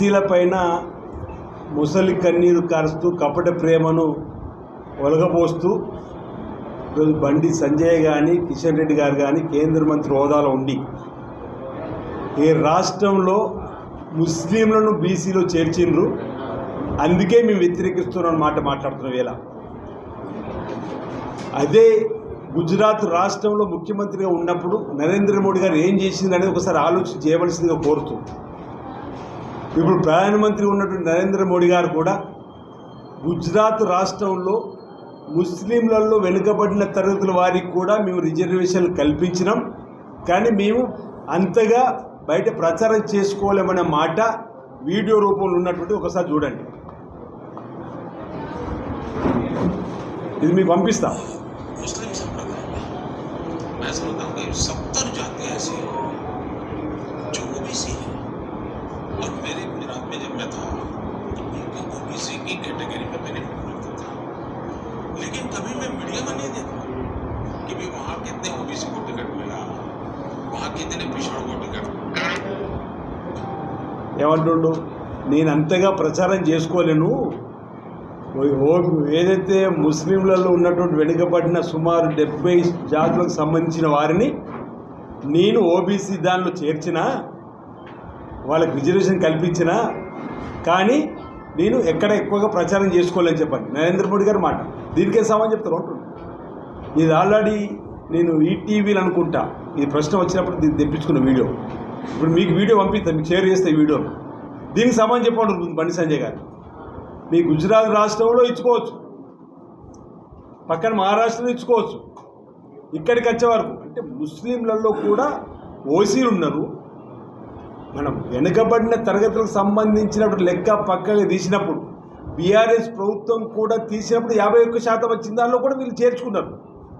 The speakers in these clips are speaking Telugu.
బీసీల పైన ముసలి కన్నీరు కారుస్తూ కపట ప్రేమను ఒలగబోస్తూ ఈరోజు బండి సంజయ్ కానీ కిషన్ రెడ్డి గారు కానీ కేంద్ర మంత్రి హోదాలో ఉండి ఈ రాష్ట్రంలో ముస్లింలను బీసీలో చేర్చిండ్రు అందుకే మేము వ్యతిరేకిస్తున్నాం మాట మాట్లాడుతున్న వేళ అదే గుజరాత్ రాష్ట్రంలో ముఖ్యమంత్రిగా ఉన్నప్పుడు నరేంద్ర మోడీ గారు ఏం చేసిందనేది ఒకసారి ఆలోచన చేయవలసిందిగా కోరుతూ ఇప్పుడు ప్రధానమంత్రి ఉన్నటువంటి నరేంద్ర మోడీ గారు కూడా గుజరాత్ రాష్ట్రంలో ముస్లింలలో వెనుకబడిన తరగతుల వారికి కూడా మేము రిజర్వేషన్లు కల్పించినాం కానీ మేము అంతగా బయట ప్రచారం చేసుకోలేమనే మాట వీడియో రూపంలో ఉన్నటువంటి ఒకసారి చూడండి ఇది మీకు పంపిస్తా मुस्लिम संप्रदाय में मैं समझता हूँ कि सत्तर जातियाँ ऐसी हैं जो ओबीसी है और मेरे गुजरात में जब मैं था तो उनको ओबीसी की कैटेगरी में बेनिफिट मिलता था लेकिन कभी मैं मीडिया में नहीं देखा कि भाई वहाँ कितने ओबीसी को टिकट मिला वहाँ कितने पिछड़ों को टिकट ఏమంటుండు నేను అంతగా ప్రచారం చేసుకోలేను ఓ- ఓ- ఏదైతే ముస్లింలలో ఉన్నటువంటి వెనుకబడిన సుమారు డెబ్బై జాతులకు సంబంధించిన వారిని నేను ఓబీసీ దానిలో చేర్చిన వాళ్ళకి రిజర్వేషన్ కల్పించిన కానీ నేను ఎక్కడ ఎక్కువగా ప్రచారం చేసుకోలేని చెప్పండి. నరేంద్ర మోడీ గారి మాట. దీనికే సమాన్ చెప్తారు అంటుండు ఇది ఆల్రెడీ నేను ఈటీవీలు అనుకుంటా. ఈ ప్రశ్న వచ్చినప్పుడు దీన్ని తెప్పించుకున్న వీడియో. ఇప్పుడు మీకు వీడియో పంపిస్తాను మీకు షేర్ చేస్తే వీడియో దీనికి సమాధానం చెప్పండి బండి సంజయ్ గారు. మీ గుజరాత్ రాష్ట్రంలో ఇచ్చుకోవచ్చు. పక్కన మహారాష్ట్రలో ఇచ్చుకోవచ్చు. ఇక్కడికి వచ్చే వరకు అంటే ముస్లింలలో కూడా ఓసీలు ఉన్నారు. మనం వెనుకబడిన తరగతులకు సంబంధించినప్పుడు లెక్క పక్కగా తీసినప్పుడు బీఆర్ఎస్ ప్రభుత్వం కూడా తీసినప్పుడు యాభై ఒక్క శాతం వచ్చిన దానిలో కూడా వీళ్ళు చేర్చుకున్నారు.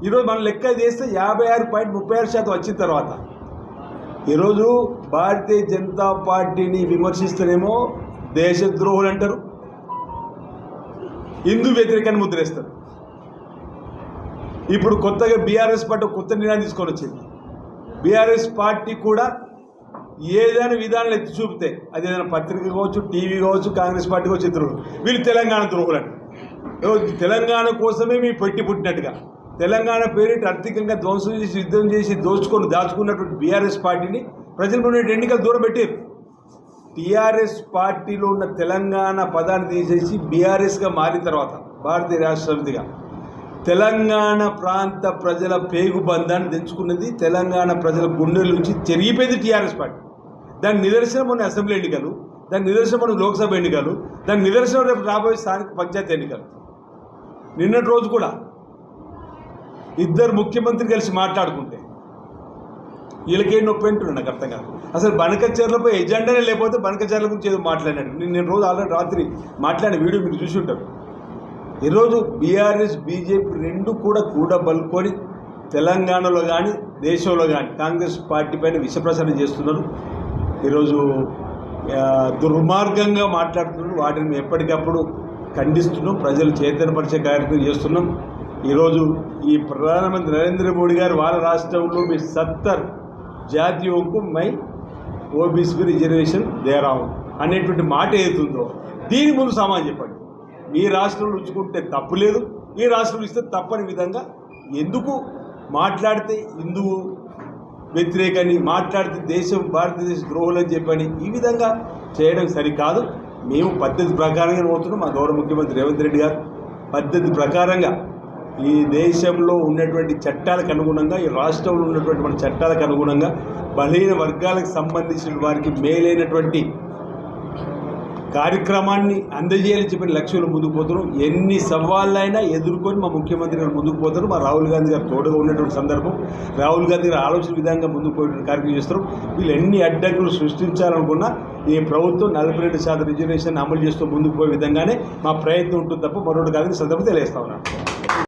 ఈరోజు మనం లెక్క చేస్తే యాభై ఆరు పాయింట్ ముప్పై ఆరు శాతం వచ్చిన తర్వాత ఈరోజు భారతీయ జనతా పార్టీని విమర్శిస్తేనేమో దేశద్రోహులు అంటారు హిందూ వ్యతిరేకాన్ని ముద్రేస్తారు. ఇప్పుడు కొత్తగా బీఆర్ఎస్ పార్టీ కొత్త నిర్ణయం తీసుకొని వచ్చింది. బీఆర్ఎస్ పార్టీ కూడా ఏదైనా విధానం ఎత్తి చూపితే అది ఏదైనా పత్రిక కావచ్చు టీవీ కావచ్చు కాంగ్రెస్ పార్టీ కావచ్చు ఇతరులు. వీళ్ళు తెలంగాణ ద్రోహులంట తెలంగాణ కోసమే మీ పెట్టి పుట్టినట్టుగా. తెలంగాణ పేరిట ఆర్థికంగా ధ్వంసం చేసి యుద్ధం చేసి దోచుకొని దాచుకున్నటువంటి బీఆర్ఎస్ పార్టీని ప్రజలు మొన్న ఎన్నికలు దూరం పెట్టారు. టీఆర్ఎస్ పార్టీలో ఉన్న తెలంగాణ పదాన్ని తీసేసి బీఆర్ఎస్గా మారిన తర్వాత భారతీయ రాష్ట్ర సమితిగా తెలంగాణ ప్రాంత ప్రజల పేగు బంధాన్ని తెంచుకున్నది తెలంగాణ ప్రజల గుండెల నుంచి తిరిగిపోయింది టీఆర్ఎస్ పార్టీ. దాని నిదర్శనం మన అసెంబ్లీ ఎన్నికలు దాని నిదర్శనం మన లోక్సభ ఎన్నికలు దాని నిదర్శనం రేపు రాబోయే స్థానిక పంచాయతీ ఎన్నికలు. నిన్నటి రోజు కూడా ఇద్దరు ముఖ్యమంత్రి కలిసి మాట్లాడుకుంటే వీళ్ళకేం నొప్పి అంటున్నాడు నాకు అర్థం కాదు. అసలు బనకచర్లపై ఎజెండానే లేకపోతే బనకచర్ల గురించి ఏదో మాట్లాడినాడు. నేను రోజు ఆల్రెడీ రాత్రి మాట్లాడిన వీడియో మీరు చూసి ఉంటారు. ఈరోజు బీఆర్ఎస్ బీజేపీ రెండు కూడా కూడబలుకొని తెలంగాణలో కానీ దేశంలో కానీ కాంగ్రెస్ పార్టీ పైన విషప్రచారం చేస్తున్నారు. ఈరోజు దుర్మార్గంగా మాట్లాడుతున్నారు. వాటిని ఎప్పటికప్పుడు ఖండిస్తున్నాం. ప్రజలు చైతన్యపరిచే కార్యక్రమం చేస్తున్నాం. ఈరోజు ఈ ప్రధానమంత్రి నరేంద్ర మోడీ గారు వాళ్ళ రాష్ట్రంలో మీ సత్తర్ జాతీయోకు మై ఓబీసీ రిజర్వేషన్ దేరావు అనేటువంటి మాట ఏదుందో దీని ముందు సమాధానం చెప్పండి. మీ రాష్ట్రంలో ఉంచుకుంటే తప్పు లేదు. ఈ రాష్ట్రంలో ఇస్తే తప్పని విధంగా ఎందుకు మాట్లాడితే హిందువు వ్యతిరేకని మాట్లాడితే దేశం భారతదేశ ద్రోహులని చెప్పని ఈ విధంగా చేయడం సరికాదు. మేము పద్ధతి ప్రకారంగా పోతున్నాం. మా గౌరవ ముఖ్యమంత్రి రేవంత్ రెడ్డి గారు పద్ధతి ప్రకారంగా ఈ దేశంలో ఉన్నటువంటి చట్టాలకు అనుగుణంగా ఈ రాష్ట్రంలో ఉన్నటువంటి మన చట్టాలకు అనుగుణంగా బలహీన వర్గాలకు సంబంధించిన వారికి మేలైనటువంటి కార్యక్రమాన్ని అందజేయాలని చెప్పిన లక్ష్యంలో ముందుకు పోతున్నాం. ఎన్ని సవాళ్ళైనా ఎదుర్కొని మా ముఖ్యమంత్రి గారు ముందుకు పోతారు మా రాహుల్ గాంధీ గారు తోడుగా ఉన్నటువంటి సందర్భం. రాహుల్ గాంధీ గారు ఆలోచన విధంగా ముందుకు పోయే కార్యక్రమం చేస్తారు వీళ్ళు ఎన్ని అడ్డంకులు సృష్టించాలనుకున్నా ఈ ప్రభుత్వం నలభై రెండు శాతం రిజర్వేషన్ అమలు చేస్తూ ముందుకు పోయే విధంగానే మా ప్రయత్నం ఉంటుంది తప్ప మరొకటి కాదని సందర్భం తెలియజేస్తా ఉన్నాను.